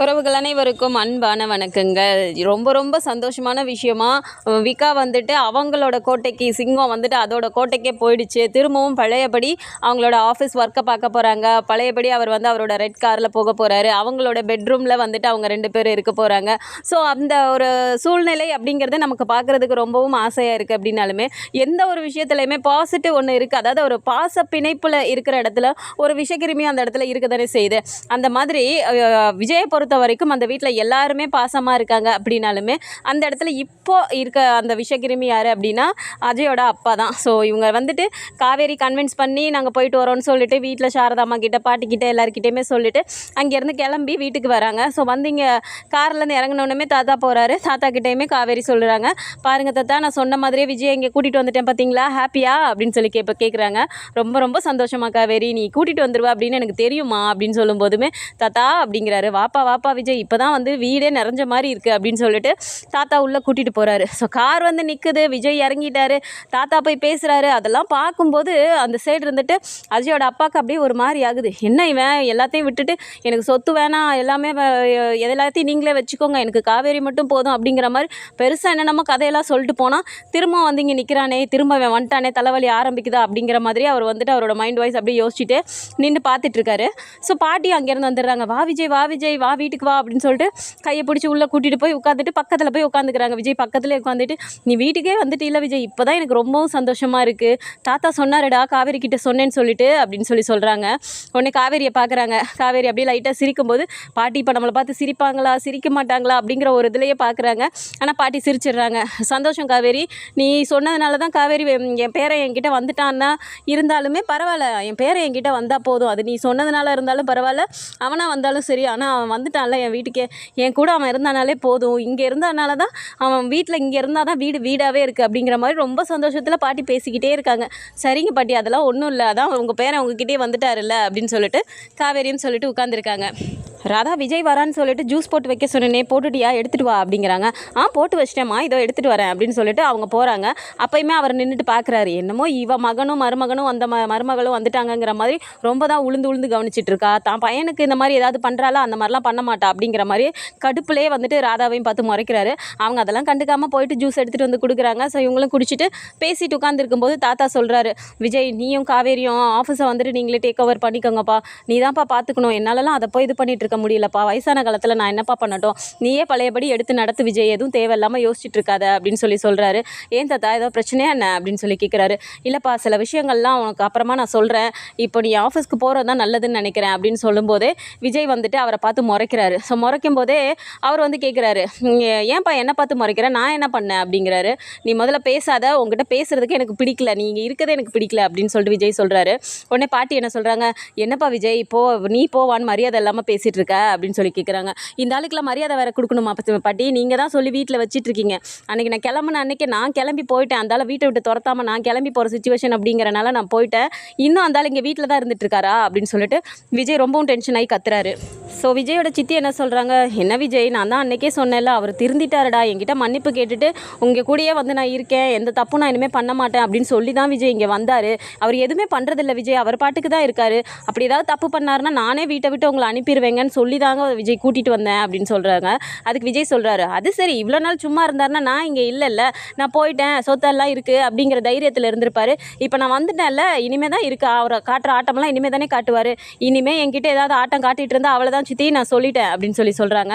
உறவுகள் அனைவருக்கும் அன்பான வணக்கங்கள். ரொம்ப ரொம்ப சந்தோஷமான விஷயமா விகா வந்துட்டு அவங்களோட கோட்டைக்கு சிங்கம் வந்துட்டு அதோட கோட்டைக்கே போயிடுச்சு. திரும்பவும் பழையபடி அவங்களோட ஆஃபீஸ் ஒர்க்கை பார்க்க போகிறாங்க பழையபடி அவர் வந்து அவரோட ரெட் காரில் போக போகிறாரு அவங்களோட பெட்ரூமில் வந்துட்டு அவங்க ரெண்டு பேரும் இருக்க போகிறாங்க ஸோ அந்த ஒரு சூழ்நிலை அப்படிங்கிறது நமக்கு பார்க்குறதுக்கு ரொம்பவும் ஆசையாக இருக்குது அப்படின்னாலுமே எந்த ஒரு விஷயத்துலையுமே பாசிட்டிவ் ஒன்று இருக்குது அதாவது ஒரு பாச பிணைப்பில் இருக்கிற இடத்துல ஒரு விஷக்கிருமி அந்த இடத்துல இருக்க தானே செய்யுது. அந்த மாதிரி விஜயபுரம் பொறுத்த வரைக்கும் அந்த வீட்டில் எல்லாருமே பாசமாக இருக்காங்க அப்படின்னாலுமே அந்த இடத்துல இப்போ இருக்க அந்த விஷகிருமி யார் அப்படின்னா அஜயோட அப்பா தான். ஸோ இவங்க வந்துட்டு காவேரி கன்வின்ஸ் பண்ணி நாங்கள் போயிட்டு வரோம்னு சொல்லிட்டு வீட்டில் சாரதாம்மா கிட்ட பாட்டிக்கிட்ட எல்லாருக்கிட்டேயுமே சொல்லிட்டு அங்கேருந்து கிளம்பி வீட்டுக்கு வராங்க. ஸோ வந்து இங்கே கார்லேருந்து இறங்கினோடனே தாத்தா போகிறாரு தாத்தா கிட்டேயுமே காவேரி சொல்கிறாங்க பாருங்கள் தாத்தா நான் சொன்ன மாதிரியே விஜய் இங்கே கூட்டிகிட்டு வந்துட்டேன் பார்த்தீங்களா ஹாப்பியா அப்படின்னு சொல்லி கேட்ப கேட்குறாங்க ரொம்ப ரொம்ப சந்தோஷமா காவேரி நீ கூட்டிகிட்டு வந்துடுவா அப்படின்னு எனக்கு தெரியுமா? அப்படின்னு சொல்லும்போதுமே தாத்தா அப்படிங்கிறாரு. வாப்பா வாப்பா விஜய் இப்போ தான் வந்து வீடே நிறைஞ்ச மாதிரி இருக்குது அப்படின்னு சொல்லிட்டு தாத்தா உள்ளே கூட்டிகிட்டு போகிறாரு ஸோ கார் வந்து நிற்குது விஜய் இறங்கிட்டாரு. தாத்தா போய் பேசுகிறாரு அதெல்லாம் பார்க்கும்போது அந்த சைடு இருந்துட்டு அஜயோட அப்பாவுக்கு அப்படியே ஒரு மாதிரி ஆகுது. என்ன இவன்? எல்லாத்தையும் விட்டுட்டு எனக்கு சொத்து வேணாம். எல்லாமே எல்லாத்தையும் நீங்களே வச்சுக்கோங்க. எனக்கு காவேரி மட்டும் போதும் அப்படிங்கிற மாதிரி பெருசாக என்னென்னமோ கதையெல்லாம் சொல்லிட்டு போனால் திரும்ப வந்து இங்கே நிற்கிறானே திரும்ப அவன் வந்துட்டானே. தலைவலி ஆரம்பிக்குதா அப்படிங்கிற மாதிரி அவர் வந்துட்டு அவரோட மைண்ட் வாய்ஸ் அப்படியே யோசிச்சுட்டு நின்று பார்த்துட்டு இருக்காரு. ஸோ பாட்டி அங்கேருந்து வந்துடுறாங்க. வா விஜய் வா விஜய் வா வீட்டுக்கு வா அப்படின்னு சொல்லிட்டு கையை பிடிச்சி உள்ளே கூட்டிகிட்டு போய் உட்காந்துட்டு பக்கத்தில் போய் உட்காந்துக்கிறாங்க விஜய் பக்கத்துலேயே உட்காந்துட்டு நீ வீட்டுக்கே வந்துட்டு இல்லை விஜய்? இப்போ தான் எனக்கு ரொம்பவும் சந்தோஷமாக இருக்குது தாத்தா சொன்னாருடா காவேரி கிட்ட சொன்னேன்னு சொல்லிட்டு அப்படின்னு சொல்லி சொல்கிறாங்க உடனே காவேரியை பார்க்குறாங்க காவேரி அப்படியே லைட்டாக சிரிக்கும்போது பாட்டி இப்போ நம்மளை பார்த்து சிரிப்பாங்களா? சிரிக்க மாட்டாங்களா? அப்படிங்கிற ஒரு இதுலேயே பார்க்குறாங்க ஆனால் பாட்டி சிரிச்சிடுறாங்க. சந்தோஷம் காவேரி. நீ சொன்னதுனால தான் காவேரி என் பேரன் என்கிட்ட வந்துட்டான்னா இருந்தாலுமே பரவாயில்ல. என் பேரன் என்கிட்ட வந்தால் போதும். அது நீ சொன்னதுனால இருந்தாலும் பரவாயில்ல. அவனாக வந்தாலும் சரி. ஆனால் அவன் வந்து வந்துட்டான்ல என் வீட்டுக்கே. என் கூட அவன் இருந்தானாலே போதும். இங்கே இருந்தனால தான் அவன் வீட்டில் இங்கே இருந்தால் தான் வீடு வீடாகவே இருக்குது அப்படிங்கிற மாதிரி ரொம்ப சந்தோஷத்தில் பாட்டி பேசிக்கிட்டே இருக்காங்க. சரிங்க பாட்டி அதெல்லாம் ஒன்றும் இல்லை. அதான் உங்கள் பேரன் உங்ககிட்டயே வந்துட்டாருல்ல அப்படின்னு சொல்லிட்டு காவேரின்னு சொல்லிட்டு உட்காந்துருக்காங்க ராதா விஜய் வரான்னு சொல்லிட்டு ஜூஸ் போட்டு வைக்க சொன்னேனே போட்டுட்டியா? எடுத்துகிட்டு வா அப்படிங்கிறாங்க. ஆ போட்டு வச்சிட்டேம்மா. இதோ எடுத்துகிட்டு வரேன் அப்படின்னு சொல்லிட்டு அவங்க போகிறாங்க அப்பயுமே அவர் நின்றுட்டு பார்க்குறாரு என்னமோ இவ மகனும் மருமகனும் அந்த ம மருமகளும் வந்துட்டாங்கங்கிற மாதிரி ரொம்ப தான் உளுந்து உளுந்து கவனிச்சிட்டு இருக்கா? தான் பையனுக்கு இந்த மாதிரி ஏதாவது பண்ணுறாளா அந்த மாதிரிலாம் பண்ண மாட்டா அப்படிங்கிற மாதிரி கடுப்புலேயே வந்துட்டு ராதாவையும் பார்த்து முறைக்கிறாரு. அவங்க அதெல்லாம் கண்டுக்காமல் போயிட்டு ஜூஸ் எடுத்துகிட்டு வந்து கொடுக்குறாங்க. ஸோ இவங்களும் குடிச்சிட்டு பேசிட்டு உட்காந்துருக்கும்போது தாத்தா சொல்கிறாரு விஜய் நீயும் காவேரியும் ஆஃபீஸை வந்துட்டு நீங்களே டேக் ஓவர் பண்ணிக்கோங்கப்பா. நீ தான்ப்பா பார்த்துக்கணும். என்னாலலாம் அதை போய் இது பண்ணிட்டு இருக்க முடியலப்பா. வயசான காலத்தில் நான் என்னப்பா பண்ணட்டும்? நீயே பழையபடி எடுத்து நடத்து விஜய். எதுவும் தேவையில்லாமல் யோசிச்சுட்டு இருக்காத அப்படின்னு சொல்லி சொல்கிறாரு ஏன் தாத்தா? ஏதோ பிரச்சனையா என்ன? அப்படின்னு சொல்லி கேட்குறாரு இல்லைப்பா சில விஷயங்கள்லாம் உனக்கு அப்புறமா நான் சொல்கிறேன் இப்போ நீ ஆஃபீஸ்க்கு போகிறது தான் நல்லதுன்னு நினைக்கிறேன் அப்படின்னு சொல்லும்போதே விஜய் வந்துட்டு அவரை பார்த்து முறைக்கிறாரு ஸோ முறைக்கும் போதே அவர் வந்து கேட்குறாரு ஏன்ப்பா என்ன பார்த்து முறைக்கிற? நான் என்ன பண்ணேன்? அப்படிங்கிறாரு. நீ முதல்ல பேசாத உங்ககிட்ட பேசுறதுக்கு எனக்கு பிடிக்கல. நீ இங்கே இருக்கதே எனக்கு பிடிக்கல. அப்படின்னு சொல்லிட்டு விஜய் சொல்கிறாரு உடனே பாட்டி என்ன சொல்கிறாங்க என்னப்பா விஜய் போ நீ போவான்னு மரியாதை இல்லாமல் பேசிகிட்டு இருக்க? அப்படின்னு சொல்லி கேட்குறாங்க இந்த ஆளுக்கெல்லாம் மரியாதை வேறு கொடுக்கணுமா பத்தி- பாட்டி? நீங்கள் தான் சொல்லி வீட்டில் வச்சிட்டு இருக்கீங்க. அன்றைக்கி நான் கிளம்புன அன்னைக்கு நான் கிளம்பி போயிட்டேன். அந்த வீட்டை விட்டு துரத்தாமல் நான் கிளம்பி போகிற சுச்சுவேஷன் அப்படிங்கிறனால நான் போயிட்டேன். இன்னும் அந்தாலும் இங்கே வீட்டில் தான் இருந்துட்டு இருக்காரா? அப்படின்னு சொல்லிட்டு விஜய் ரொம்பவும் டென்ஷன் ஆகி கத்துறாரு. ஸோ விஜயோட சித்தி என்ன சொல்கிறாங்க என்ன விஜய் நான் தான் அன்றைக்கே சொன்னேன்ல அவர் திருந்திட்டாருடா. என்கிட்ட மன்னிப்பு கேட்டுட்டு உங்கள் கூடயே வந்து நான் இருக்கேன். எந்த தப்பும் நான் இனிமேல் பண்ண மாட்டேன் அப்படின்னு சொல்லி தான் விஜய் இங்கே வந்தார். அவர் எதுவுமே பண்ணுறதில்ல விஜய். அவர் பாட்டுக்கு தான் இருக்கார். அப்படி ஏதாவது தப்பு பண்ணாருன்னா நானே வீட்டை விட்டு உங்களை அனுப்பிடுவேங்கன்னு சொல்லி தாங்க விஜய் கூட்டிகிட்டு வந்தேன் அப்படின்னு சொல்கிறாங்க அதுக்கு விஜய் சொல்கிறாரு அது சரி இவ்வளோ நாள் சும்மா இருந்தாருன்னா நான் இங்கே இல்லைல்ல. நான் போயிட்டேன். சொத்தெல்லாம் இருக்குது அப்படிங்கிற தைரியத்தில் இருந்திருப்பார். இப்போ நான் வந்துட்டேன்ல இனிமே தான் இருக்கா? அவரை காட்டுற ஆட்டமெல்லாம் இனிமே தானே காட்டுவார். இனிமே என்கிட்ட ஏதாவது ஆட்டம் காட்டிட்டு இருந்தால் அவ்வளோதான் சித்தி. நான் சொல்லிட்டேன் அப்படின்னு சொல்லி சொல்கிறாங்க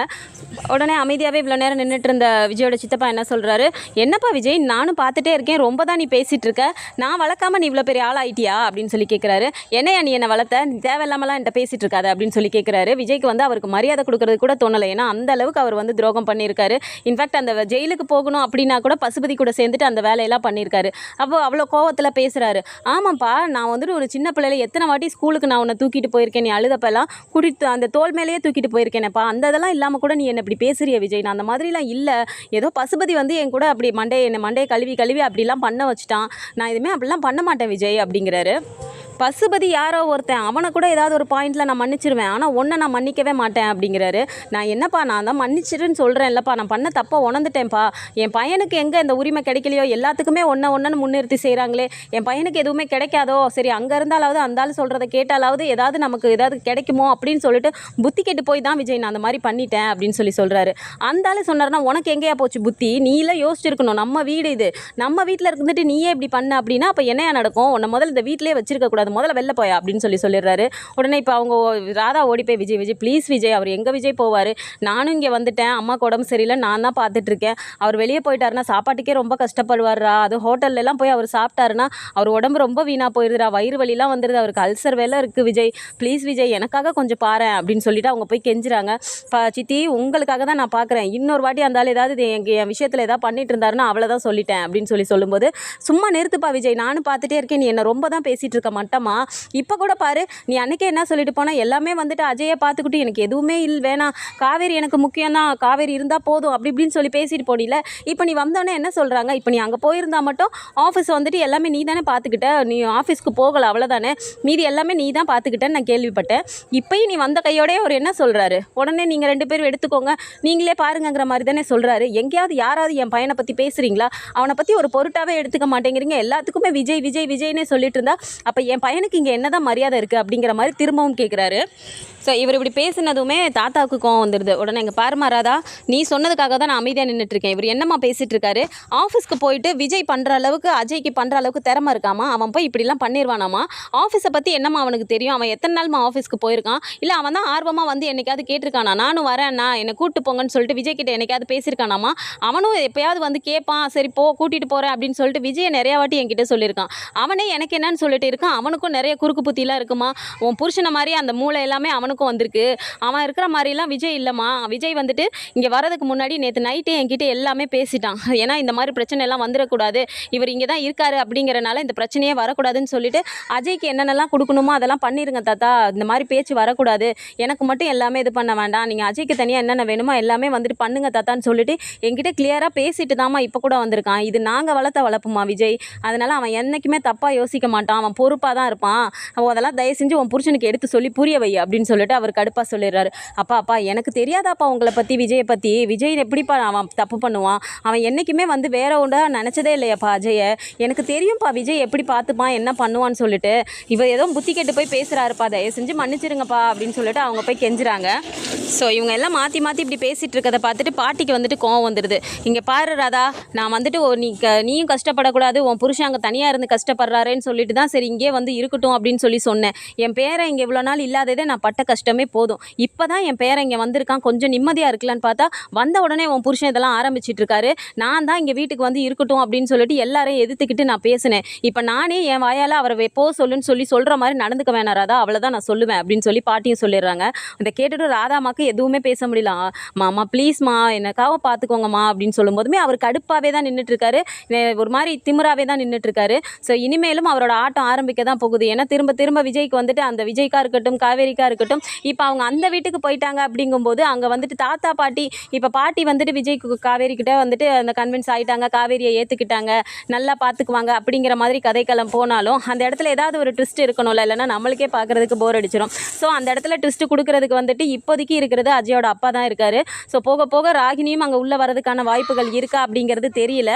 உடனே அமைதியாகவே இவ்வளோ நேரம் நின்றுட்டு இருந்த விஜயோட சித்தப்பா என்ன சொல்கிறாரு என்னப்பா விஜய் நானும் பார்த்துட்டே இருக்கேன். ரொம்ப தான் நீ பேசிகிட்டு இருக்க. நான் வளர்க்காம நீ இவ்வளோ பெரிய ஆள் ஆயிட்டியா அப்படின்னு சொல்லி கேட்குறாரு என்னையா நீ என்னை வளர்த்த? நீ தேவையில்லாமலாம் என்கிட்ட பேசிகிட்டு இருக்காத. அப்படின்னு சொல்லி கேட்குறாரு விஜய்க்கு வந்து அவருக்கு மரியாதை கொடுக்கறது கூட தோணலை. ஏன்னா அந்த அளவுக்கு அவர் வந்து துரோகம் பண்ணியிருக்காரு. இன்ஃபேக்ட் அந்த ஜெயிலுக்கு போகணும் அப்படின்னா கூட பசுபதி கூட சேர்ந்துட்டு அந்த வேலையெல்லாம் பண்ணியிருக்காரு. அப்போ அவ்வளோ கோவத்தில் பேசுகிறாரு ஆமாப்பா நான் வந்துட்டு ஒரு சின்ன பிள்ளையில எத்தனை வாட்டி ஸ்கூலுக்கு நான் உன்னை தூக்கிட்டு போயிருக்கேன். நீ அழுதப்பெல்லாம் கூட்டிட்டு அந்த தோல் மேலேயே தூக்கிட்டு போயிருக்கேனப்பா. அந்த இதெல்லாம் இல்லாமல் கூட நீ என்னை இப்படி பேசுறிய விஜய்? நான் அந்த மாதிரிலாம் இல்லை. ஏதோ பசுபதி வந்து என் கூட அப்படி மண்டே என்னை மண்டையை கழுவி கழுவி அப்படிலாம் பண்ண வச்சுட்டான். நான் எதுவுமே அப்படிலாம் பண்ண மாட்டேன் விஜய் அப்படிங்கிறாரு. பசுபதி யாரோ ஒருத்தன் அவனை கூட ஏதாவது ஒரு பாயிண்டில் நான் மன்னிச்சிருவேன். ஆனால் ஒன்றை நான் மன்னிக்கவே மாட்டேன் அப்படிங்கிறாரு. நான் என்னப்பா நான் தான் மன்னிச்சிருன்னு சொல்கிறேன் இல்லைப்பா நான் பண்ண தப்பாக உணர்ந்துட்டேன்ப்பா. என் பையனுக்கு எங்கே இந்த உரிமை கிடைக்கலையோ? எல்லாத்துக்குமே ஒன்று ஒன்றுன்னு முன்னிறுத்தி செய்கிறாங்களே என் பையனுக்கு எதுவுமே கிடைக்காதோ? சரி அங்கே இருந்தாலாவது அந்த ஆள் சொல்கிறத கேட்டாலாவது ஏதாவது நமக்கு ஏதாவது கிடைக்குமோ? அப்படின்னு சொல்லிட்டு புத்தி கெட்டு போய் தான் விஜய் நான் அந்த மாதிரி பண்ணிட்டேன் அப்படின்னு சொல்லி சொல்கிறாரு அந்த ஆள் சொன்னார்னா உனக்கு எங்கேயா போச்சு புத்தி? நீலாம் யோசிச்சிருக்கணும். நம்ம வீடு இது. நம்ம வீட்டில் இருந்துட்டு நீயே இப்படி பண்ண அப்படின்னா அப்போ என்னையா நடக்கும்? உன்னை முதல்ல இந்த வீட்டிலே வச்சிருக்கக்கூடாது கூடாது முதல்ல வெளில போயா அப்படின்னு சொல்லி சொல்லிடுறாரு. உடனே இப்போ அவங்க ராதா ஓடி போய் விஜய் விஜய் ப்ளீஸ் விஜய் அவர் எங்கே விஜய் போவார்? நானும் இங்கே வந்துட்டேன். அம்மாக்கு உடம்பு சரியில்லை. நான் தான் பார்த்துட்ருக்கேன் அவர் வெளியே போயிட்டாருன்னா சாப்பாட்டுக்கே ரொம்ப கஷ்டப்படுவார்ரா அது ஹோட்டல்லலாம் போய் அவர் சாப்பிட்டாருன்னா அவர் உடம்பு ரொம்ப வீணாக போயிருதுரா வயிறு வலிலாம் வந்துடுது அவருக்கு அல்சர் வேலை இருக்குது விஜய். ப்ளீஸ் விஜய் எனக்காக கொஞ்சம் பாரேன். அப்படின்னு சொல்லிட்டு அவங்க போய் கெஞ்சுறாங்க. சித்தி உங்களுக்காக தான் நான் பார்க்குறேன் இன்னொரு வாட்டி அந்த ஆள் ஏதாவது என் விஷயத்தில் ஏதாவது பண்ணிட்டு இருந்தாருன்னா அவ்வளோதான் சொல்லிட்டேன். அப்படின்னு சொல்லி சொல்லும்போது சும்மா நிறுத்துப்பா விஜய். நானும் பார்த்துட்டே இருக்கேன். நீ என்னை ரொம்ப தான் பேசிகிட்டு இருக்க மட்டமா இப்போ கூட பாரு நீ அன்னைக்கே என்ன சொல்லிட்டு போனால் எல்லாமே வந்துட்டு அஜயை பார்த்துக்கிட்டு எனக்கு எதுவுமே இல்லை வேணாம் காவேரி எனக்கு முக்கியம் தான் காவேரி இருந்தால் போதும் அப்படி இப்படின்னு சொல்லி பேசிட்டு போனில இப்போ நீ வந்தோடனே என்ன சொல்கிறாங்க இப்போ நீ அங்கே போயிருந்தா மட்டும் ஆஃபீஸ் வந்துட்டு எல்லாமே நீ தானே பார்த்துக்கிட்ட நீ ஆஃபீஸ்க்கு போகல அவ்வளோதானே மீதி எல்லாமே நீ தான் பார்த்துக்கிட்டேன்னு நான் கேள்விப்பட்டேன். இப்போயும் நீ வந்த கையோடய அவர் என்ன சொல்கிறாரு உடனே நீங்கள் ரெண்டு பேரும் எடுத்துக்கோங்க நீங்களே பாருங்கங்கிற மாதிரி தானே சொல்கிறாரு எங்கேயாவது யாராவது என் பையனை பற்றி பேசுகிறீங்களா அவனை பற்றி ஒரு பொருட்டாகவே எடுத்துக்க மாட்டேங்கிறீங்க. எல்லாத்துக்குமே விஜய் விஜய் விஜய்னே சொல்லிட்டு இருந்தா அப்போ என் பையனுக்கு இங்கே என்னதான் மரியாதை இருக்குது அப்படிங்கிற மாதிரி திரும்பவும் கேட்குறாரு ஸோ இவர் இப்படி பேசினதுமே தாத்தாவுக்கு கோவம் வந்துடுது உடனே எங்கள் பாருமா ராதா நீ சொன்னதுக்காக தான் நான் அமைதியாக நின்றுட்டு இருக்கேன் இவர் என்னம்மா பேசிகிட்டு இருக்காரு ஆஃபீஸ்க்கு போயிட்டு விஜய் பண்ணுற அளவுக்கு அஜய்க்கு பண்ணுற அளவுக்கு திறமை இருக்காமா? அவன் போய் இப்படிலாம் பண்ணிடுவானாமா ஆஃபீஸை பற்றி என்னம்மா அவனுக்கு தெரியும்? அவன் எத்தனை நாள்மா ஆஃபீஸ்க்கு போயிருக்கான்? இல்லை அவன் தான் ஆர்வமாக வந்து என்னைக்காவது கேட்டிருக்கானா? நானும் வரேண்ணா என்னை கூட்டு போங்கன்னு சொல்லிட்டு விஜய் கிட்ட என்னைக்காவது பேசியிருக்கானாமா? அவனும் எப்பயாவது வந்து கேட்பான் சரி போ கூட்டிகிட்டு போகிறேன் அப்படின்னு சொல்லிட்டு விஜயை நிறையா வாட்டி என்கிட்ட சொல்லியிருக்கான். அவனே எனக்கு என்னன்னு சொல்லிட்டு இருக்கான். அவனுக்கும் நிறைய குறுக்கு புத்திலாம் இருக்குமா? உன் புருஷனை மாதிரி அந்த மூளை எல்லாமே அவனுக்கும் வந்திருக்கு. அவன் இருக்கிற மாதிரிலாம் விஜய் இல்லைம்மா. விஜய் வந்துட்டு இங்கே வரதுக்கு முன்னாடி நேற்று நைட்டே என்கிட்ட எல்லாமே பேசிட்டான். ஏன்னா இந்த மாதிரி பிரச்சனை எல்லாம் வந்துடக்கூடாது. இவர் இங்கே தான் இருக்காரு அப்படிங்கிறனால இந்த பிரச்சனையே வரக்கூடாதுன்னு சொல்லிட்டு அஜய்க்கு என்னென்னலாம் கொடுக்கணுமோ அதெல்லாம் பண்ணிருங்க தாத்தா. இந்த மாதிரி பேச்சு வரக்கூடாது. எனக்கு மட்டும் எல்லாமே இது பண்ண வேண்டாம். நீங்கள் அஜய்க்கு தனியாக என்னென்ன வேணுமோ எல்லாமே வந்துட்டு பண்ணுங்க தாத்தான்னு சொல்லிட்டு என்கிட்ட கிளியராக பேசிட்டு தாம்மா இப்போ கூட வந்திருக்கான். இது நாங்கள் வளர்த்த வளர்ப்புமா விஜய். அதனால் அவன் என்றைக்குமே தப்பாக யோசிக்க மாட்டான். அவன் பொறுப்பாக தான் இருப்பான். அவன் அதெல்லாம் தயவு செஞ்சு உன் புருஷனுக்கு எடுத்து சொல்லி புரிய வை அப்படின்னு சொல்லிட்டு அவர் கடுப்பாக சொல்லிடுறாரு. அப்பா அப்பா எனக்கு தெரியாதாப்பா உங்களை பற்றி விஜயை பற்றி விஜய் எப்படிப்பா அவன் தப்பு பண்ணுவான்? அவன் என்றைக்குமே வந்து வேற ஒன்றா நினச்சதே இல்லையாப்பா அஜயை. எனக்கு தெரியும்ப்பா விஜய் எப்படி பார்த்துப்பான் என்ன பண்ணுவான்னு சொல்லிட்டு. இவ ஏதோ புத்தி கேட்டு போய் பேசுகிறாருப்பா தயவு செஞ்சு மன்னிச்சிருங்கப்பா அப்படின்னு சொல்லிட்டு அவங்க போய் கெஞ்சுறாங்க. ஸோ இவங்க எல்லாம் மாற்றி மாற்றி இப்படி பேசிகிட்டு இருக்கதை பார்த்துட்டு பாட்டிக்கு வந்துட்டு கோவம் வந்துடுது இங்கே பாரு ராதா நான் வந்துட்டு நீ நீயும் கஷ்டப்படக்கூடாது உன் புருஷன் அங்கே தனியாக இருந்து கஷ்டப்படுறாருன்னு சொல்லிட்டு தான் சரி இங்கே வந்து இருக்கட்டும் அப்படின்னு சொல்லி சொன்னேன். என் பேரை இங்கே இவ்வளோ நாள் இல்லாததே நான் பட்ட கஷ்டமே போதும். இப்போ தான் என் பேரன் இங்கே வந்திருக்கான். கொஞ்சம் நிம்மதியாக இருக்கலான்னு பார்த்தா வந்த உடனே உன் புருஷன் இதெல்லாம் ஆரம்பிச்சிட்டு இருக்காரு. நான் தான் இங்கே வீட்டுக்கு வந்து இருக்கட்டும் அப்படின்னு சொல்லிட்டு எல்லாரையும் எதிர்த்துக்கிட்டு நான் பேசினேன். இப்போ நானே என் வாயால் அவரை போ சொல்லுன்னு சொல்லி சொல்கிற மாதிரி நடந்துக்க வேணாம் ராதா அவ்வளோதான் நான் சொல்லுவேன் அப்படின்னு சொல்லி பாட்டியும் சொல்லிடுறாங்க. இதை கேட்டுட்டு ராதாமாக்கு எதுவுமே பேச முடியல. மாமா ப்ளீஸ்மா எனக்காக பார்த்துக்கோங்கம்மா அப்படின்னு சொல்லும்போதுமே அவர் கடுப்பாகவே தான் நின்றுட்டு இருக்காரு. ஒரு மாதிரி திமிராவே தான் நின்றுட்டு இருக்காரு. ஸோ இனிமேலும் அவரோட ஆட்டம் ஆரம்பிக்க தான் போகுது. ஏன்னா திரும்ப திரும்ப விஜய்க்கு வந்துட்டு அந்த விஜய்க்கா இருக்கட்டும் காவேரிக்கா இருக்கட்டும் இப்போ அவங்க அந்த வீட்டுக்கு போயிட்டாங்க அப்படிங்கும்போது அங்கே வந்துட்டு தாத்தா பாட்டி இப்போ பாட்டி வந்துட்டு விஜய்க்கு காவேரிக்கிட்ட வந்துட்டு அந்த கன்வின்ஸ் ஆகிட்டாங்க காவேரியை ஏற்றுக்கிட்டாங்க நல்லா பார்த்துக்குவாங்க அப்படிங்கிற மாதிரி கதைக்களம் போனாலும் அந்த இடத்துல ஏதாவது ஒரு ட்விஸ்ட் இருக்கணும்ல இல்லைன்னா நம்மளுக்கே பார்க்குறதுக்கு போர் அடிச்சிடும் ஸோ அந்த இடத்துல ட்விஸ்ட் கொடுக்கறதுக்கு வந்துட்டு இப்போதைக்கு இருக்கிறது அஜயோட அப்பா தான் இருக்காரு. ஸோ போக போக ராகினியும் அங்கே உள்ளே வரதுக்கான வாய்ப்புகள் இருக்கா அப்படிங்கிறது தெரியல.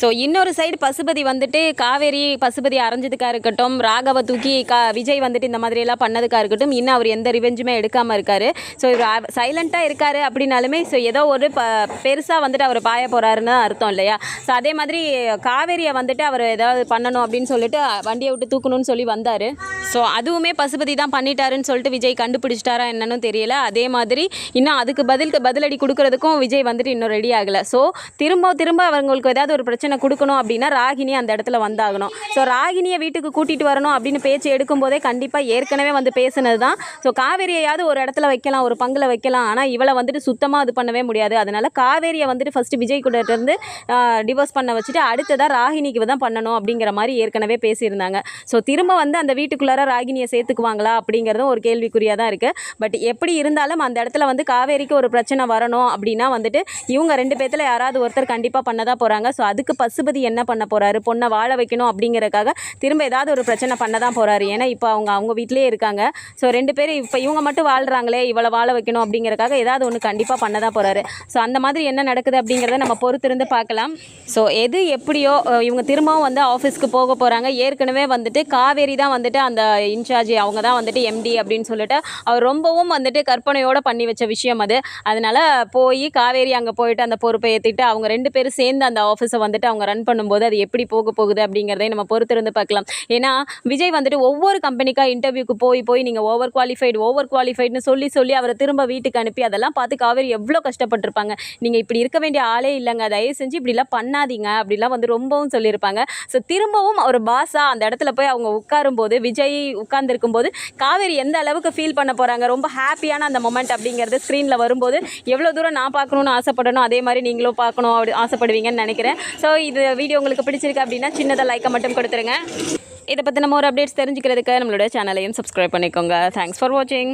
ஸோ இன்னொரு சைடு பசுபதி வந்துட்டு காவேரி பசுபதி அரைஞ்சதுக்காக இருக்கட்டும் ராகவை தூக்கி கா விஜய் வந்துட்டு இந்த மாதிரி எல்லாம் இருக்கட்டும் இன்னும் அவர் எந்த ரிவெஞ்சுமே எடுக்காமல் இருக்காரு. ஸோ இவர் சைலண்ட்டாக இருக்காரு அப்படின்னாலுமே ஸோ ஏதோ ஒரு ப பெருசாக வந்துட்டு அவர் பாய போகிறாருன்னு அர்த்தம் இல்லையா? ஸோ அதே மாதிரி காவேரியை வந்துட்டு அவர் ஏதாவது பண்ணணும் அப்படின்னு சொல்லிட்டு வண்டியை விட்டு தூக்கணும்னு சொல்லி வந்தார். ஸோ அதுவுமே பசுபதி தான் பண்ணிட்டாருன்னு சொல்லிட்டு விஜய் கண்டுபிடிச்சிட்டாரா என்னன்னு தெரியல. அதே மாதிரி இன்னும் அதுக்கு பதில் பதிலடி கொடுக்கறதுக்கும் விஜய் வந்துட்டு இன்னும் ரெடி ஆகலை. ஸோ திரும்ப திரும்ப அவங்களுக்கு ஏதாவது ஒரு பிரச்சனை கொடுக்கணும் அப்படின்னா ராகினி அந்த இடத்துல வந்தாகணும். ஸோ ராகினியை வீட்டுக்கு கூட்டிகிட்டு வரணும் அப்படின்னு பேச்சு எடுக்கும்போதே கண்டிப்பாக ஏற்கனவே வந்து பேசுனது தான் ஸோ காவேரியையாவது ஒரு இடத்துல வைக்கலாம் ஒரு பங்கில் வைக்கலாம். ஆனால் இவளை வந்துட்டு சுத்தமாக இது பண்ணவே முடியாது. அதனால காவேரியை வந்துட்டு ஃபஸ்ட்டு விஜய் கூட இருந்து டிவோர்ஸ் பண்ண வச்சுட்டு அடுத்ததாக ராகினிக்கு தான் பண்ணணும் அப்படிங்கிற மாதிரி ஏற்கனவே பேசியிருந்தாங்க. ஸோ திரும்ப வந்து அந்த வீட்டுக்குள்ளார ராகினியை சேர்த்துக்குவாங்களா அப்படிங்கிறதும் ஒரு கேள்விக்குறியாக தான் இருக்குது பட் எப்படி இருந்தாலும் அந்த இடத்துல வந்து காவேரிக்கு ஒரு பிரச்சனை வரணும் அப்படின்னா வந்துட்டு இவங்க ரெண்டு பேர்த்தில் யாராவது ஒருத்தர் கண்டிப்பாக பண்ண தான் போகிறாங்க ஸோ அதுக்கு பசுபதி என்ன பண்ண போகிறாரு பொண்ணை வாழ வைக்கணும் அப்படிங்கிறக்காக திரும்ப ஏதாவது ஒரு பிரச்சனை பண்ண தான் போகிறாரு ஏன்னா இப்போ அவங்க அவங்க வீட்டிலேயே இருக்காங்க. ஸோ ரெண்டு பேரும் இப்போ இவங்க மட்டும் வாழ்கிறாங்களே இவ்வளோ வாழ வைக்கணும் அப்படிங்கிறதுக்காக ஏதாவது ஒன்று கண்டிப்பாக பண்ண தான் போகிறாரு ஸோ அந்த மாதிரி என்ன நடக்குது அப்படிங்கிறத நம்ம பொறுத்திருந்து பார்க்கலாம். ஸோ எது எப்படியோ இவங்க திரும்பவும் வந்து ஆஃபீஸ்க்கு போக போகிறாங்க ஏற்கனவே வந்துட்டு காவேரி தான் வந்துட்டு அந்த இன்சார்ஜ் அவங்க தான் வந்துட்டு எம்டி அப்படின்னு சொல்லிட்டு அவர் ரொம்பவும் வந்துட்டு கற்பனையோடு பண்ணி வச்ச விஷயம் அது. அதனால் போய் காவேரி அங்கே போயிட்டு அந்த பொறுப்பை ஏற்றிட்டு அவங்க ரெண்டு பேரும் சேர்ந்து அந்த ஆஃபீஸை வந்துட்டு அவங்க ரன் பண்ணும்போது அது எப்படி போக போகுது அப்படிங்கிறதையும் நம்ம பொறுத்திருந்து பார்க்கலாம். ஏன்னா விஜய் வந்துட்டு ஒவ்வொரு கம்பெனிக்காக இன்டர்வியூக்கு போய் போய் நீங்கள் ஓவர் குவாலிஃபைடு ஓவர் குவாலிஃபைடுன்னு சொல்லி சொல்லி அவரை திரும்ப வீட்டுக்கு அனுப்பி அதெல்லாம் பார்த்து காவேரி எவ்வளோ கஷ்டப்பட்டிருப்பாங்க. நீங்கள் இப்படி இருக்க வேண்டிய ஆளே இல்லைங்க. தயவு செஞ்சு இப்படிலாம் பண்ணாதீங்க. அப்படிலாம் வந்து ரொம்பவும் சொல்லியிருப்பாங்க. ஸோ திரும்பவும் ஒரு பாஸா அந்த இடத்துல போய் அவங்க உட்காரும்போது விஜய் உட்கார்ந்துருக்கும் போது காவேரி எந்த அளவுக்கு ஃபீல் பண்ண போகிறாங்க ரொம்ப ஹாப்பியான அந்த மொமெண்ட் அப்படிங்கிறது ஸ்க்ரீனில் வரும்போது எவ்வளோ தூரம் நான் பார்க்கணுன்னு ஆசைப்படணும்? அதே மாதிரி நீங்களும் பார்க்கணும் அப்படி ஆசைப்படுவீங்கன்னு நினைக்கிறேன். ஸோ இது வீடியோ உங்களுக்கு பிடிச்சிருக்கு அப்படின்னா சின்னதாக லைக்கை மட்டும் கொடுத்துருங்க. இதை பற்றி மோர் ஒரு அப்டேட்ஸ் தெரிஞ்சுக்கிறதுக்கு நம்மளோட சேனலையும் சப்ஸ்கிரைப் பண்ணிக்கோங்க. தேங்க்ஸ் ஃபார் வாட்சிங்